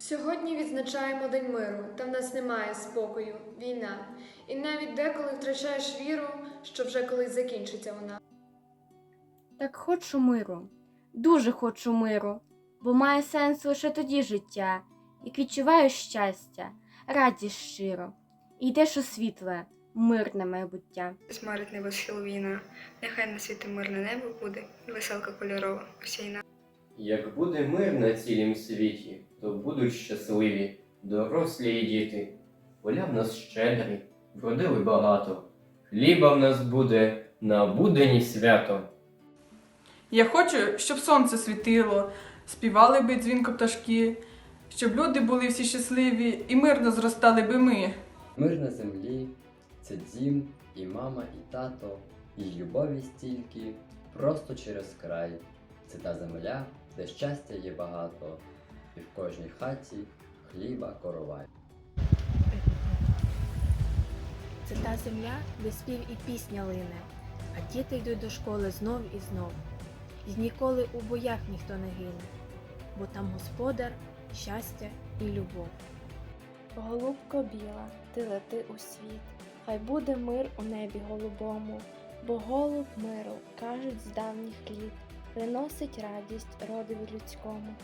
Сьогодні відзначаємо День миру, та в нас немає спокою, війна. І навіть деколи втрачаєш віру, що вже колись закінчиться вона. Так хочу миру, дуже хочу миру, бо має сенс лише тоді життя, як відчуваю щастя, радість щиро, і йдеш у світле, мирне майбуття. Змарить небо схил війна, нехай на світі мирне небо буде, і веселка кольорова осійна. Як буде мир на цілім світі, то будуть щасливі, дорослі і діти. Поля в нас щедрі, вродили багато. Хліба в нас буде на будені свято. Я хочу, щоб сонце світило, співали би дзвінко пташки, щоб люди були всі щасливі і мирно зростали би ми. Мир на землі це дім, і мама, і тато, і любові стільки, просто через край. Це та земля, де щастя є багато, і в кожній хаті хліба коровай. Це та земля, де спів і пісня лине, а діти йдуть до школи знов і знов. І ніколи у боях ніхто не гине, бо там господар, щастя і любов. Голубко біла, ти лети у світ, хай буде мир у небі голубому, бо голуб миру, кажуть з давніх літ, приносить радість родові людському.